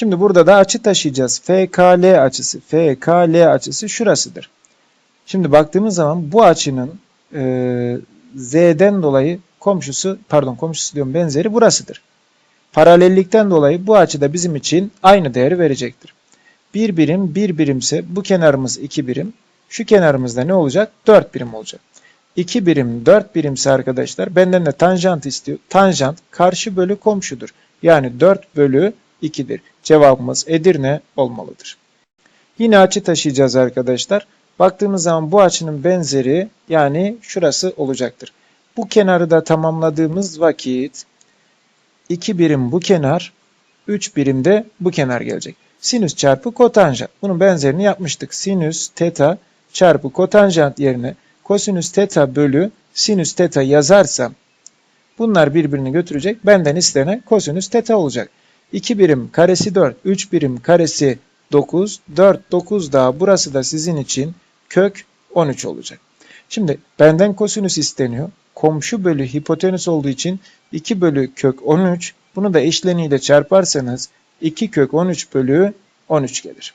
Şimdi burada da açı taşıyacağız. FKL açısı. FKL açısı şurasıdır. Şimdi baktığımız zaman bu açının e, Z'den dolayı komşusu pardon komşusu diyorum benzeri burasıdır. Paralellikten dolayı bu açı da bizim için aynı değeri verecektir. Bir birim bir birimse bu kenarımız iki birim. Şu kenarımızda ne olacak? 4 birim olacak. 2 birim 4 birimse arkadaşlar benden de tanjant istiyor. Tanjant karşı bölü komşudur. Yani 4 bölü 2'dir. Cevabımız Edirne olmalıdır. Yine açı taşıyacağız arkadaşlar. Baktığımız zaman bu açının benzeri yani şurası olacaktır. Bu kenarı da tamamladığımız vakit 2 birim bu kenar, 3 birim de bu kenar gelecek. Sinüs çarpı kotanjant. Bunun benzerini yapmıştık. Sinüs teta çarpı kotanjant yerine kosinüs teta bölü sinüs teta yazarsam bunlar birbirini götürecek. Benden istenen kosinüs teta olacak. 2 birim karesi 4, 3 birim karesi 9, 4, 9 daha burası da sizin için kök 13 olacak. Şimdi benden kosinüs isteniyor. Komşu bölü hipotenüs olduğu için 2 bölü kök 13. Bunu da eşleniyle çarparsanız 2 kök 13 bölü 13 gelir.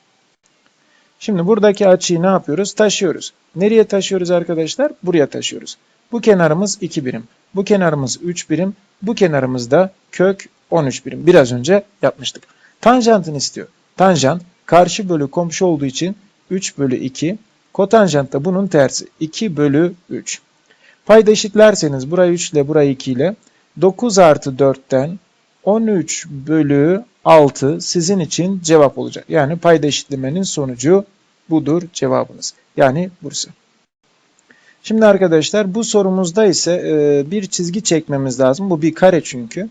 Şimdi buradaki açıyı ne yapıyoruz? Taşıyoruz. Nereye taşıyoruz arkadaşlar? Buraya taşıyoruz. Bu kenarımız 2 birim. Bu kenarımız 3 birim. Bu kenarımız da kök 13 birim. Biraz önce yapmıştık. Tanjantını istiyor. Tanjant karşı bölü komşu olduğu için 3 bölü 2. Kotanjant da bunun tersi. 2 bölü 3. Payda eşitlerseniz burayı 3 ile burayı 2 ile 9 artı 4'ten 13 bölü 6 sizin için cevap olacak. Yani payda eşitlemenin sonucu budur cevabınız. Yani Bursa. Şimdi arkadaşlar bu sorumuzda ise e, bir çizgi çekmemiz lazım. Bu bir kare çünkü.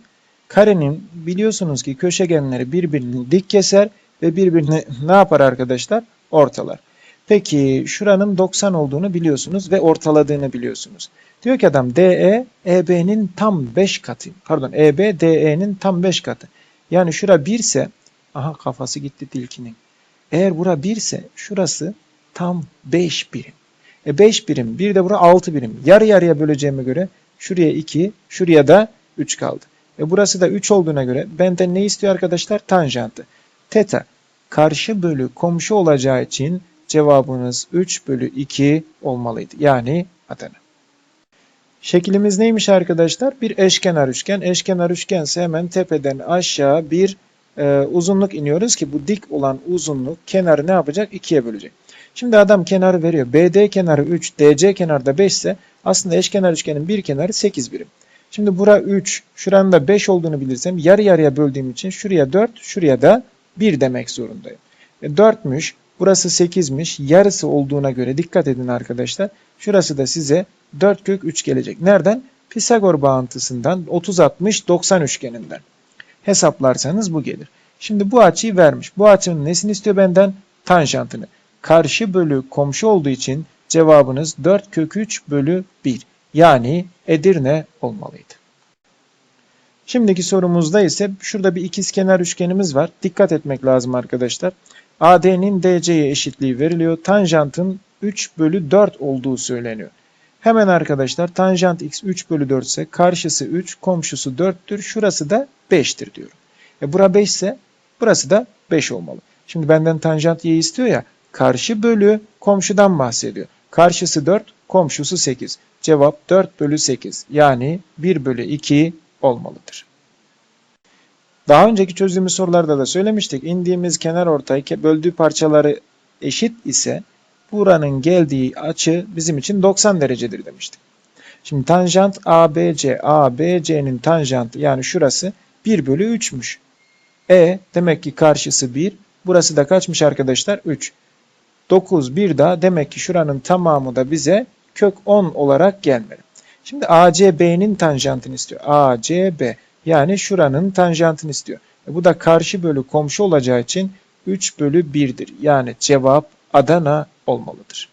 Karenin biliyorsunuz ki köşegenleri birbirini dik keser ve birbirini ne yapar arkadaşlar? Ortalar. Peki şuranın 90 olduğunu biliyorsunuz ve ortaladığını biliyorsunuz. Diyor ki adam DE EB'nin tam 5 katı. Pardon EB DE'nin tam 5 katı. Yani şura 1 ise aha kafası gitti tilkinin. Eğer bura 1 ise şurası tam 5 birim. E 5 birim. Bir de bura 6 birim. Yarı yarıya böleceğime göre şuraya 2, şuraya da 3 kaldı. E burası da 3 olduğuna göre benden ne istiyor arkadaşlar? Tanjantı. Teta karşı bölü komşu olacağı için cevabınız 3 bölü 2 olmalıydı. Yani Adana. Şeklimiz neymiş arkadaşlar? Bir eşkenar üçgen. Eşkenar üçgense hemen tepeden aşağı bir e, uzunluk iniyoruz ki bu dik olan uzunluk kenarı ne yapacak? 2'ye bölecek. Şimdi adam kenarı veriyor. BD kenarı 3, DC kenarı da 5 ise aslında eşkenar üçgenin bir kenarı 8 birim. Şimdi bura 3, şuranın da 5 olduğunu bilirsem yarı yarıya böldüğüm için şuraya 4, şuraya da 1 demek zorundayım. E 4'müş, burası 8'miş, yarısı olduğuna göre dikkat edin arkadaşlar. Şurası da size 4 kök 3 gelecek. Nereden? Pisagor bağıntısından 30-60-90 üçgeninden. Hesaplarsanız bu gelir. Şimdi bu açıyı vermiş. Bu açının nesini istiyor benden? Tanjantını. Karşı bölü komşu olduğu için cevabınız 4 kök 3 bölü 1. Yani Edirne olmalıydı. Şimdiki sorumuzda ise şurada bir ikizkenar üçgenimiz var. Dikkat etmek lazım arkadaşlar. AD'nin DC'ye eşitliği veriliyor. Tanjantın 3 bölü 4 olduğu söyleniyor. Hemen arkadaşlar tanjant x 3 bölü 4 ise karşısı 3, komşusu 4'tür. Şurası da 5'tir diyorum. E bura 5 ise burası da 5 olmalı. Şimdi benden tanjant y istiyor ya. Karşı bölü komşudan bahsediyor. Karşısı 4, komşusu 8. Cevap 4 bölü 8 yani 1 bölü 2 olmalıdır. Daha önceki çözdüğümüz sorularda da söylemiştik. İndiğimiz kenar ortay böldüğü parçaları eşit ise buranın geldiği açı bizim için 90 derecedir demiştik. Şimdi tanjant ABC, ABC'nin tanjantı yani şurası 1 bölü 3'müş. E demek ki karşısı 1. Burası da kaçmış arkadaşlar? 3. 9 bir daha demek ki şuranın tamamı da bize kök 10 olarak gelmeli. Şimdi ACB'nin tanjantını istiyor. ACB yani şuranın tanjantını istiyor. E bu da karşı bölü komşu olacağı için 3 bölü 1'dir. Yani cevap Adana olmalıdır.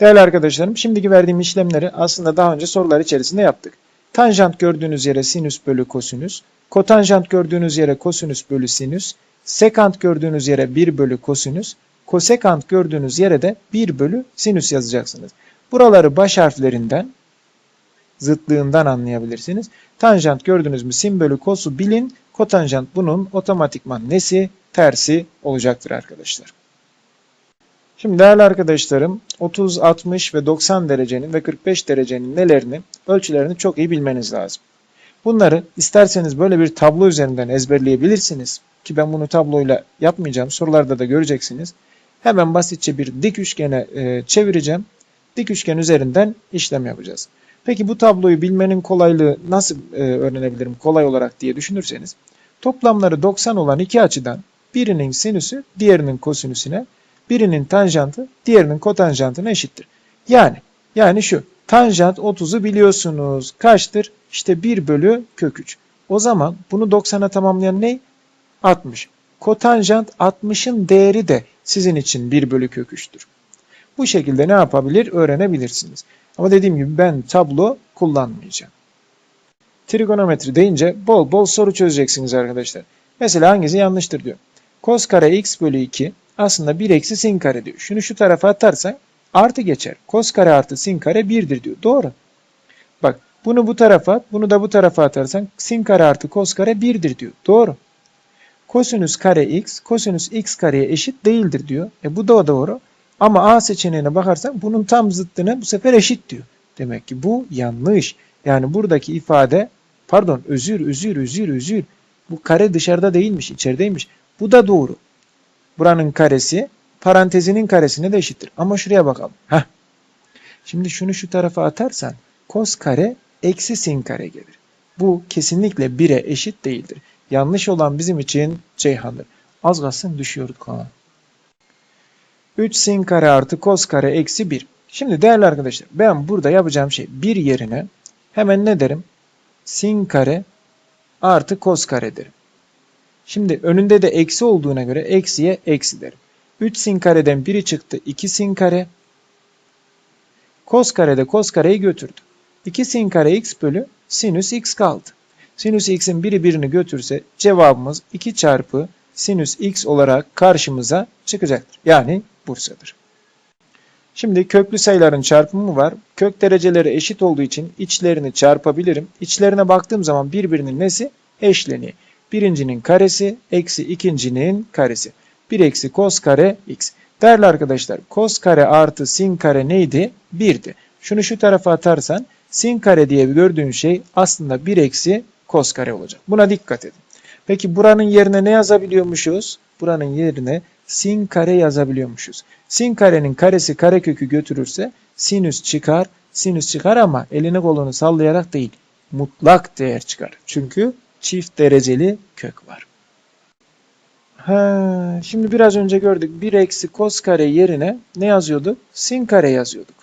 Değerli arkadaşlarım şimdiki verdiğim işlemleri aslında daha önce sorular içerisinde yaptık. Tanjant gördüğünüz yere sinüs bölü kosinüs, kotanjant gördüğünüz yere kosinüs bölü sinüs, sekant gördüğünüz yere 1 bölü kosinüs, kosekant gördüğünüz yere de 1 bölü sinüs yazacaksınız. Buraları baş harflerinden zıtlığından anlayabilirsiniz. Tanjant gördünüz mü sin bölü kosu bilin. Kotanjant bunun otomatikman nesi? Tersi olacaktır arkadaşlar. Şimdi değerli arkadaşlarım 30, 60 ve 90 derecenin ve 45 derecenin nelerini, ölçülerini çok iyi bilmeniz lazım. Bunları isterseniz böyle bir tablo üzerinden ezberleyebilirsiniz. Ki ben bunu tabloyla yapmayacağım. Sorularda da göreceksiniz. Hemen basitçe bir dik üçgene e, çevireceğim. Dik üçgen üzerinden işlem yapacağız. Peki bu tabloyu bilmenin kolaylığı nasıl e, öğrenebilirim kolay olarak diye düşünürseniz. Toplamları 90 olan iki açıdan birinin sinüsü diğerinin kosinüsüne, birinin tanjantı diğerinin kotanjantına eşittir. Yani yani şu tanjant 30'u biliyorsunuz. Kaçtır? İşte 1 bölü kök 3. O zaman bunu 90'a tamamlayan ne? 60. Kotanjant 60'ın değeri de sizin için 1 bölü kök 3'tür. Bu şekilde ne yapabilir? Öğrenebilirsiniz. Ama dediğim gibi ben tablo kullanmayacağım. Trigonometri deyince bol bol soru çözeceksiniz arkadaşlar. Mesela hangisi yanlıştır diyor. Kos kare x bölü 2 aslında 1 eksi sin kare diyor. Şunu şu tarafa atarsak artı geçer. Kos kare artı sin kare 1'dir diyor. Doğru. Bak bunu bu tarafa bunu da bu tarafa atarsan sin kare artı kos kare 1'dir diyor. Doğru. Kosinüs kare x, kosinüs x kareye eşit değildir diyor. E bu da doğru. Ama A seçeneğine bakarsak bunun tam zıttına bu sefer eşit diyor. Demek ki bu yanlış. Yani buradaki ifade pardon özür özür özür özür. Bu kare dışarıda değilmiş içerideymiş. Bu da doğru. Buranın karesi parantezinin karesine de eşittir. Ama şuraya bakalım. Heh. Şimdi şunu şu tarafa atarsan kos kare eksi sin kare gelir. Bu kesinlikle 1'e eşit değildir. Yanlış olan bizim için Ceyhan'dır. Az kalsın düşüyorduk ha. 3 sin kare artı kos kare eksi 1. Şimdi değerli arkadaşlar ben burada yapacağım şey 1 yerine hemen ne derim? Sin kare artı kos kare derim. Şimdi önünde de eksi olduğuna göre eksiye eksi derim. 3 sin kareden biri çıktı 2 sin kare. Kos kare de kos kareyi götürdü. 2 sin kare x bölü sinüs x kaldı. Sinüs x'in biri birini götürse cevabımız 2 çarpı sinüs x olarak karşımıza çıkacaktır. Yani Bursa'dır. Şimdi köklü sayıların çarpımı var. Kök dereceleri eşit olduğu için içlerini çarpabilirim. İçlerine baktığım zaman birbirinin nesi? Eşleniği. Birincinin karesi eksi ikincinin karesi. 1 eksi kos kare x. Değerli arkadaşlar kos kare artı sin kare neydi? 1'di. Şunu şu tarafa atarsan sin kare diye gördüğün şey aslında 1 eksi kos kare olacak. Buna dikkat edin. Peki buranın yerine ne yazabiliyormuşuz? Buranın yerine sin kare yazabiliyormuşuz. Sin karenin karesi karekökü götürürse sinüs çıkar. Sinüs çıkar ama elini kolunu sallayarak değil. Mutlak değer çıkar. Çünkü çift dereceli kök var. Ha, şimdi biraz önce gördük. 1 eksi kos kare yerine ne yazıyorduk? Sin kare yazıyorduk.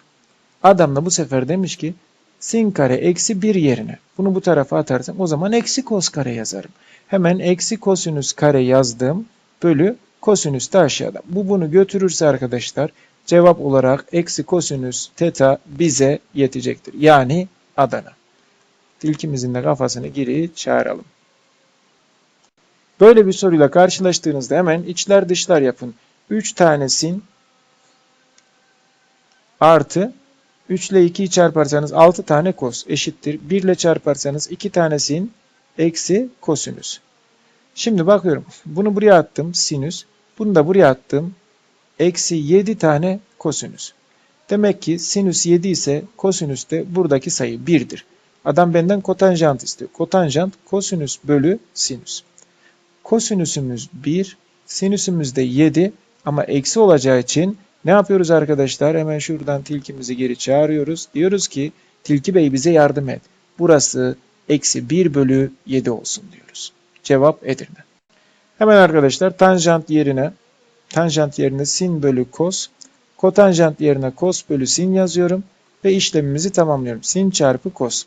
Adam da bu sefer demiş ki sin kare eksi 1 yerine. Bunu bu tarafa atarsam o zaman eksi kos kare yazarım. Hemen eksi kosinüs kare yazdım. Bölü kosinüs de aşağıda. Bu bunu götürürse arkadaşlar cevap olarak eksi kosinüs teta bize yetecektir. Yani Adana. Tilkimizin de kafasını geri çağıralım. Böyle bir soruyla karşılaştığınızda hemen içler dışlar yapın. 3 tane sin artı 3 ile 2'yi çarparsanız 6 tane kos eşittir. 1 ile çarparsanız 2 tane sin eksi kosinüs. Şimdi bakıyorum. Bunu buraya attım sinüs. Bunu da buraya attım. Eksi 7 tane kosinüs. Demek ki sinüs 7 ise kosinüs de buradaki sayı 1'dir. Adam benden kotanjant istiyor. Kotanjant kosinüs bölü sinüs. Kosinüsümüz 1, sinüsümüz de 7 ama eksi olacağı için ne yapıyoruz arkadaşlar? Hemen şuradan tilkimizi geri çağırıyoruz. Diyoruz ki tilki bey bize yardım et. Burası eksi 1 bölü 7 olsun diyoruz. Cevap Edirne. Hemen arkadaşlar tanjant yerine tanjant yerine sin bölü kos, kotanjant yerine kos bölü sin yazıyorum ve işlemimizi tamamlıyorum. Sin çarpı kos.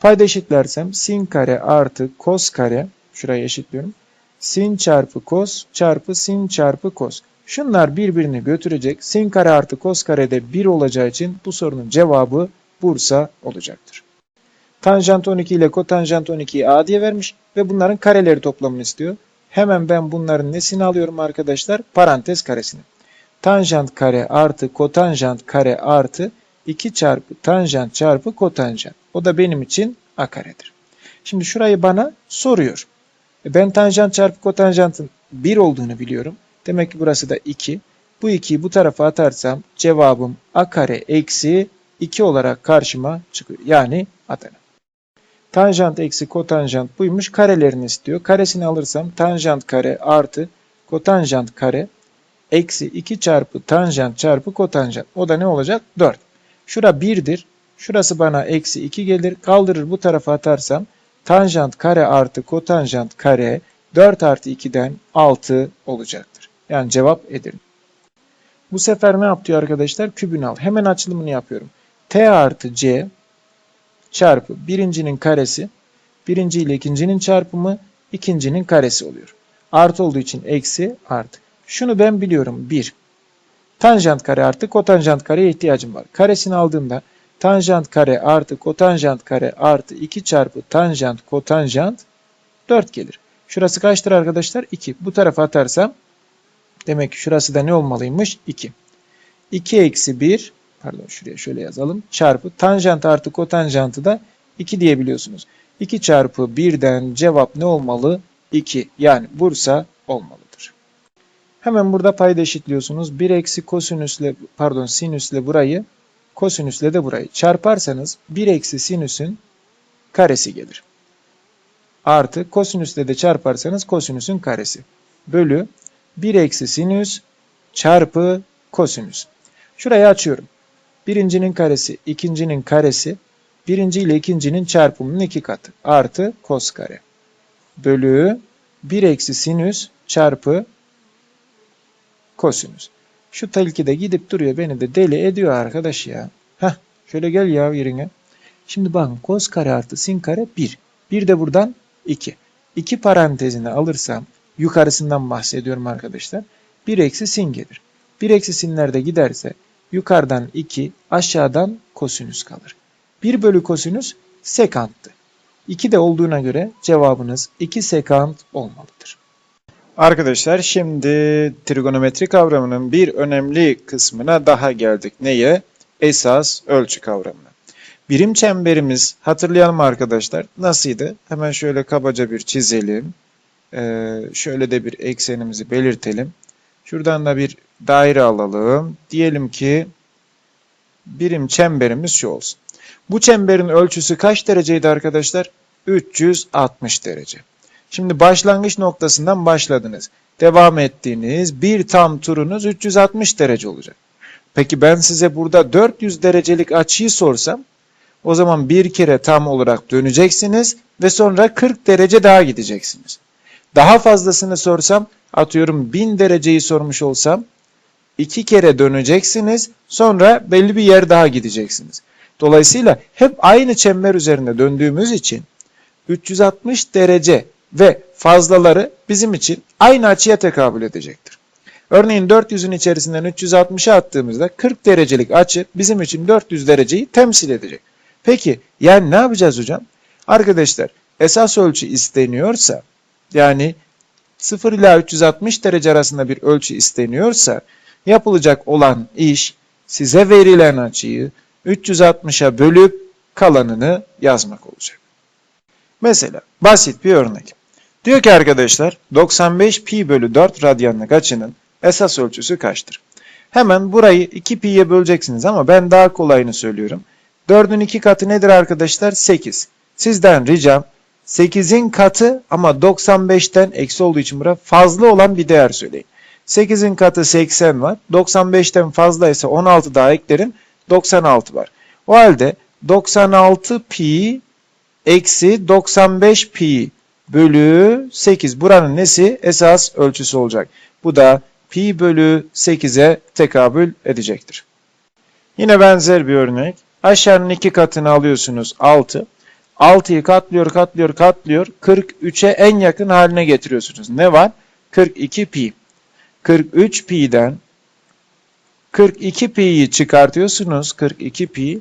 Payda eşitlersem sin kare artı kos kare, şurayı eşitliyorum. Sin çarpı kos çarpı sin çarpı kos. Şunlar birbirini götürecek. Sin kare artı kos kare de 1 olacağı için bu sorunun cevabı Bursa olacaktır. Tanjant 12 ile kotanjant 12'yi A diye vermiş ve bunların kareleri toplamını istiyor. Hemen ben bunların nesini alıyorum arkadaşlar? Parantez karesini. Tanjant kare artı kotanjant kare artı 2 çarpı tanjant çarpı kotanjant. O da benim için a karedir. Şimdi şurayı bana soruyor. E Ben tanjant çarpı kotanjantın 1 olduğunu biliyorum. Demek ki burası da 2. Bu 2'yi bu tarafa atarsam cevabım a kare eksi 2 olarak karşıma çıkıyor. Yani Adana. Tanjant eksi kotanjant buymuş. Karelerini istiyor. Karesini alırsam tanjant kare artı kotanjant kare eksi 2 çarpı tanjant çarpı kotanjant. O da ne olacak? 4. Şura 1'dir. Şurası bana eksi 2 gelir. Kaldırır bu tarafa atarsam tanjant kare artı kotanjant kare 4 artı 2'den 6 olacaktır. Yani cevap Edirne. Bu sefer ne yapıyor arkadaşlar? Kübünü al. Hemen açılımını yapıyorum. T artı C çarpı birincinin karesi, birinci ile ikincinin çarpımı, ikincinin karesi oluyor. Artı olduğu için eksi artı. Şunu ben biliyorum. 1. Tanjant kare artı kotanjant kareye ihtiyacım var. Karesini aldığımda tanjant kare artı kotanjant kare artı 2 çarpı tanjant kotanjant 4 gelir. Şurası kaçtır arkadaşlar? 2. Bu tarafa atarsam demek ki şurası da ne olmalıymış? 2. 2 eksi 1 pardon şuraya şöyle yazalım. Çarpı tanjant artı kotanjantı da 2 diyebiliyorsunuz. 2 çarpı 1'den cevap ne olmalı? 2. Yani Bursa olmalıdır. Hemen burada payda eşitliyorsunuz. 1 eksi kosinüsle pardon sinüsle burayı kosinüsle de burayı çarparsanız 1 eksi sinüsün karesi gelir. Artı kosinüsle de çarparsanız kosinüsün karesi. Bölü 1 eksi sinüs çarpı kosinüs. Şurayı açıyorum. Birincinin karesi, ikincinin karesi, birinci ile ikincinin çarpımının iki katı. Artı kos kare. Bölü 1 eksi sinüs çarpı kosinüs. Şu tilki de gidip duruyor beni de deli ediyor arkadaş ya. Heh şöyle gel ya yerine. Şimdi bakın kos kare artı sin kare 1. Bir de buradan 2. 2 parantezini alırsam yukarısından bahsediyorum arkadaşlar. 1 eksi sin gelir. 1 eksi sinler de giderse yukarıdan 2 aşağıdan kosinüs kalır. 1 bölü kosinüs sekanttı. 2 de olduğuna göre cevabınız 2 sekant olmalıdır. Arkadaşlar şimdi trigonometri kavramının bir önemli kısmına daha geldik. Neye? Esas ölçü kavramına. Birim çemberimiz hatırlayalım arkadaşlar. Nasıldı? Hemen şöyle kabaca bir çizelim. Ee, şöyle de bir eksenimizi belirtelim. Şuradan da bir daire alalım. Diyelim ki birim çemberimiz şu olsun. Bu çemberin ölçüsü kaç dereceydi arkadaşlar? 360 derece. Şimdi başlangıç noktasından başladınız. Devam ettiğiniz bir tam turunuz 360 derece olacak. Peki ben size burada 400 derecelik açıyı sorsam o zaman bir kere tam olarak döneceksiniz ve sonra 40 derece daha gideceksiniz. Daha fazlasını sorsam atıyorum 1000 dereceyi sormuş olsam iki kere döneceksiniz sonra belli bir yer daha gideceksiniz. Dolayısıyla hep aynı çember üzerinde döndüğümüz için 360 derece ve fazlaları bizim için aynı açıya tekabül edecektir. Örneğin 400'ün içerisinden 360'a attığımızda 40 derecelik açı bizim için 400 dereceyi temsil edecek. Peki yani ne yapacağız hocam? Arkadaşlar esas ölçü isteniyorsa yani 0 ila 360 derece arasında bir ölçü isteniyorsa yapılacak olan iş size verilen açıyı 360'a bölüp kalanını yazmak olacak. Mesela basit bir örnek. Diyor ki arkadaşlar 95 pi bölü 4 radyanlık açının esas ölçüsü kaçtır? Hemen burayı 2 pi'ye böleceksiniz ama ben daha kolayını söylüyorum. 4'ün 2 katı nedir arkadaşlar? 8. Sizden ricam 8'in katı ama 95'ten eksi olduğu için burada fazla olan bir değer söyleyin. 8'in katı 80 var. 95'ten fazlaysa 16 daha eklerim. 96 var. O halde 96 pi eksi 95 pi bölü 8. Buranın nesi? Esas ölçüsü olacak. Bu da pi bölü 8'e tekabül edecektir. Yine benzer bir örnek. Aşağının iki katını alıyorsunuz 6. 6'yı katlıyor, katlıyor, katlıyor. 43'e en yakın haline getiriyorsunuz. Ne var? 42 pi. 43 pi'den 42 pi'yi çıkartıyorsunuz. 42 pi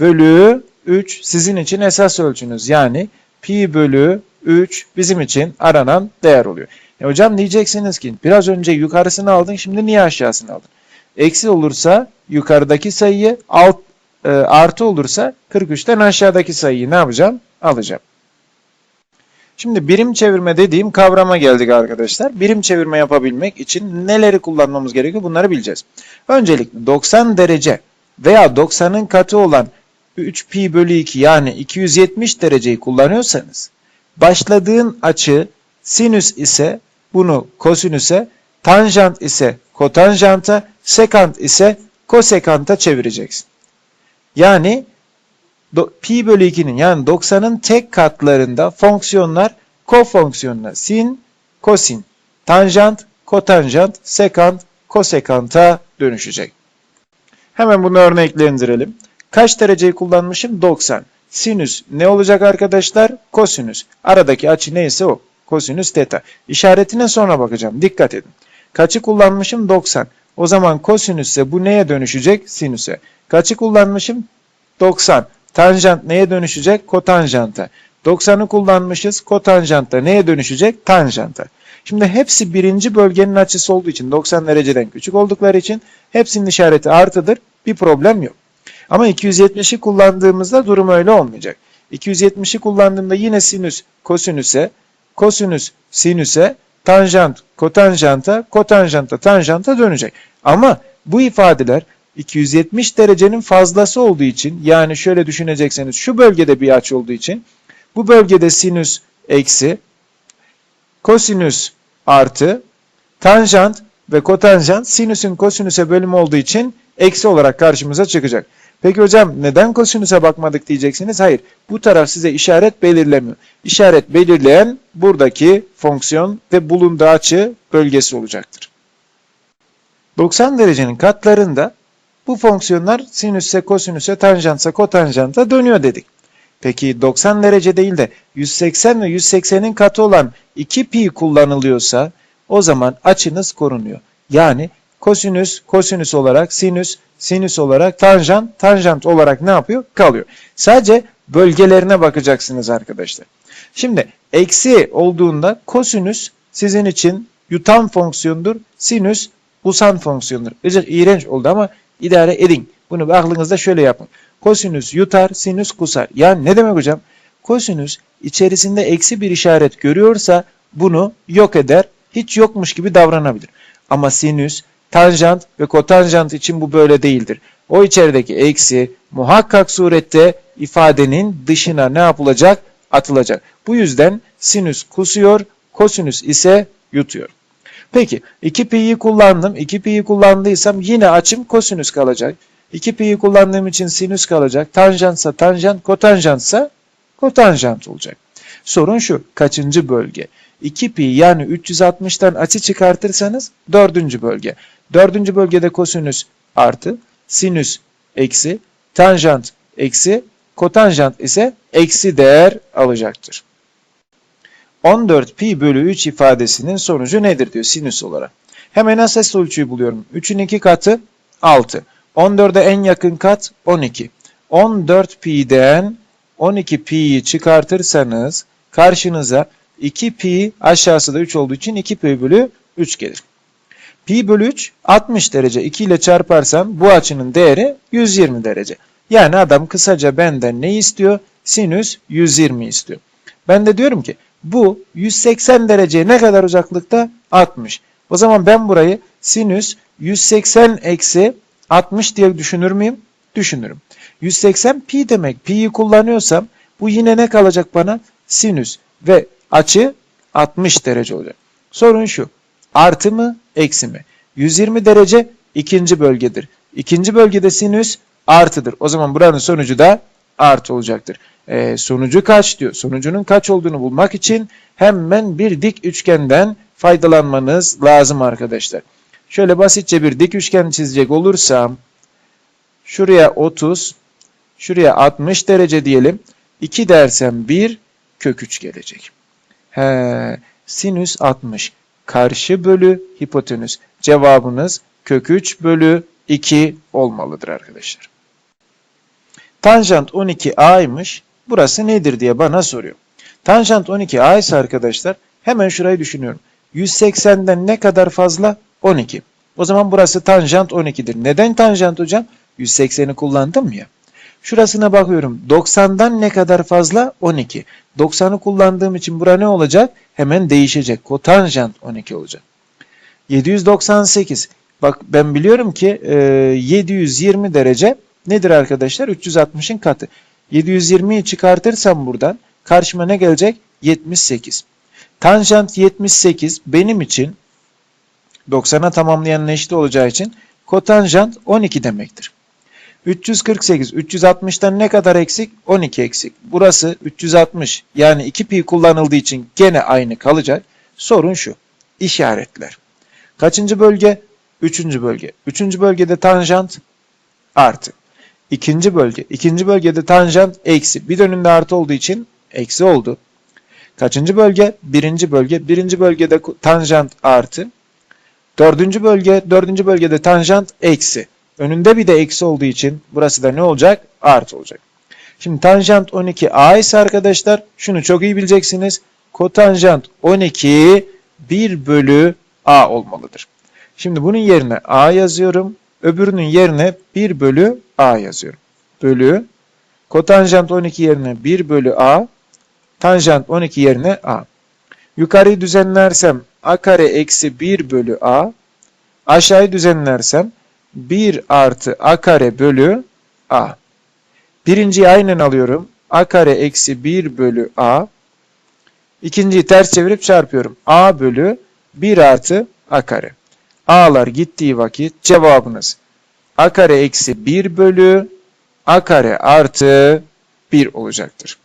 bölü 3 sizin için esas ölçünüz. Yani pi bölü 3 bizim için aranan değer oluyor. E hocam diyeceksiniz ki biraz önce yukarısını aldın şimdi niye aşağısını aldın? Eksi olursa yukarıdaki sayıyı alt e, artı olursa 43'ten aşağıdaki sayıyı ne yapacağım? Alacağım. Şimdi birim çevirme dediğim kavrama geldik arkadaşlar. Birim çevirme yapabilmek için neleri kullanmamız gerekiyor bunları bileceğiz. Öncelikle 90 derece veya 90'ın katı olan 3 pi bölü 2 yani 270 dereceyi kullanıyorsanız başladığın açı sinüs ise bunu kosinüse, tanjant ise kotanjanta, sekant ise kosekanta çevireceksin. Yani pi bölü 2'nin yani 90'ın tek katlarında fonksiyonlar kofonksiyonuna sin, kosin, tanjant, kotanjant, sekant, kosekanta dönüşecek. Hemen bunu örneklendirelim. Kaç dereceyi kullanmışım? 90. Sinüs ne olacak arkadaşlar? Kosinüs. Aradaki açı neyse o. Kosinüs teta. İşaretine sonra bakacağım. Dikkat edin. Kaçı kullanmışım? 90. O zaman kosinüsse bu neye dönüşecek? Sinüse. Kaçı kullanmışım? 90. Tanjant neye dönüşecek? Kotanjanta. 90'ı kullanmışız. Kotanjanta neye dönüşecek? Tanjanta. Şimdi hepsi birinci bölgenin açısı olduğu için 90 dereceden küçük oldukları için hepsinin işareti artıdır. Bir problem yok. Ama 270'i kullandığımızda durum öyle olmayacak. 270'i kullandığımda yine sinüs kosinüse, kosinüs sinüse, tanjant kotanjanta, kotanjanta tanjanta dönecek. Ama bu ifadeler 270 derecenin fazlası olduğu için yani şöyle düşünecekseniz şu bölgede bir açı olduğu için bu bölgede sinüs eksi, kosinüs artı, tanjant ve kotanjant sinüsün kosinüse bölümü olduğu için eksi olarak karşımıza çıkacak. Peki hocam neden kosinüse bakmadık diyeceksiniz. Hayır bu taraf size işaret belirlemiyor. İşaret belirleyen buradaki fonksiyon ve bulunduğu açı bölgesi olacaktır. 90 derecenin katlarında bu fonksiyonlar sinüsse, kosinüse, tanjantsa, kotanjanta dönüyor dedik. Peki 90 derece değil de 180 ve 180'in katı olan 2 pi kullanılıyorsa o zaman açınız korunuyor. Yani kosinüs, kosinüs olarak, sinüs, sinüs olarak, tanjant, tanjant olarak ne yapıyor? Kalıyor. Sadece bölgelerine bakacaksınız arkadaşlar. Şimdi eksi olduğunda kosinüs sizin için yutan fonksiyondur. Sinüs usan fonksiyondur. Gıcık iğrenç oldu ama idare edin. Bunu aklınızda şöyle yapın. Kosinüs yutar, sinüs kusar. Yani ne demek hocam? Kosinüs içerisinde eksi bir işaret görüyorsa bunu yok eder, hiç yokmuş gibi davranabilir. Ama sinüs, tanjant ve kotanjant için bu böyle değildir. O içerideki eksi muhakkak surette ifadenin dışına ne yapılacak? Atılacak. Bu yüzden sinüs kusuyor, kosinüs ise yutuyor. Peki 2 pi'yi kullandım. 2 pi'yi kullandıysam yine açım kosinüs kalacak. 2 pi'yi kullandığım için sinüs kalacak. Tanjantsa tanjant, kotanjantsa kotanjant olacak. Sorun şu, kaçıncı bölge? 2 pi yani 360'tan açı çıkartırsanız dördüncü bölge. Dördüncü bölgede kosinüs artı, sinüs eksi, tanjant eksi, kotanjant ise eksi değer alacaktır. 14 pi bölü 3 ifadesinin sonucu nedir diyor sinüs olarak. Hemen asas ölçüyü buluyorum. 3'ün 2 katı 6. 14'e en yakın kat 12. 14 pi'den 12 pi'yi çıkartırsanız karşınıza 2 pi aşağısı da 3 olduğu için 2 pi bölü 3 gelir. Pi bölü 3 60 derece 2 ile çarparsam bu açının değeri 120 derece. Yani adam kısaca benden ne istiyor? Sinüs 120 istiyor. Ben de diyorum ki bu 180 dereceye ne kadar uzaklıkta? 60. O zaman ben burayı sinüs 180 eksi 60 diye düşünür müyüm? Düşünürüm. 180 pi demek. Pi'yi kullanıyorsam bu yine ne kalacak bana? Sinüs ve açı 60 derece olacak. Sorun şu. Artı mı? Eksi mi? 120 derece ikinci bölgedir. İkinci bölgede sinüs artıdır. O zaman buranın sonucu da artı olacaktır. E, sonucu kaç diyor. Sonucunun kaç olduğunu bulmak için hemen bir dik üçgenden faydalanmanız lazım arkadaşlar. Şöyle basitçe bir dik üçgen çizecek olursam şuraya 30, şuraya 60 derece diyelim. 2 dersem 1 kök 3 gelecek. He, sinüs 60. Karşı bölü hipotenüs. Cevabınız kök 3 bölü 2 olmalıdır arkadaşlar. Tanjant 12a'ymış. Burası nedir diye bana soruyor. Tanjant 12a ise arkadaşlar hemen şurayı düşünüyorum. 180'den ne kadar fazla? 12. O zaman burası tanjant 12'dir. Neden tanjant hocam? 180'i kullandım ya. Şurasına bakıyorum. 90'dan ne kadar fazla? 12. 90'ı kullandığım için bura ne olacak? Hemen değişecek. Kotanjant 12 olacak. 798. Bak ben biliyorum ki e, 720 derece nedir arkadaşlar? 360'ın katı. 720'yi çıkartırsam buradan karşıma ne gelecek? 78. Tanjant 78 benim için 90'a tamamlayan eşit olacağı için kotanjant 12 demektir. 348. 360'tan ne kadar eksik? 12 eksik. Burası 360. Yani 2 pi kullanıldığı için gene aynı kalacak. Sorun şu. İşaretler. Kaçıncı bölge? Üçüncü bölge. Üçüncü bölgede tanjant artı. İkinci bölge. İkinci bölgede tanjant eksi. Bir önünde artı olduğu için eksi oldu. Kaçıncı bölge? Birinci bölge. Birinci bölgede tanjant artı. Dördüncü bölge. Dördüncü bölgede tanjant eksi. Önünde bir de eksi olduğu için burası da ne olacak? Artı olacak. Şimdi tanjant 12 a ise arkadaşlar şunu çok iyi bileceksiniz. Kotanjant 12 1 bölü a olmalıdır. Şimdi bunun yerine a yazıyorum. Öbürünün yerine 1 bölü a yazıyorum. Bölü kotanjant 12 yerine 1 bölü a tanjant 12 yerine a. Yukarıyı düzenlersem a kare eksi 1 bölü a. Aşağıyı düzenlersem 1 artı a kare bölü a. Birinciyi aynen alıyorum. a kare eksi 1 bölü a. İkinciyi ters çevirip çarpıyorum. a bölü 1 artı a kare. a'lar gittiği vakit cevabınız a kare eksi 1 bölü a kare artı 1 olacaktır.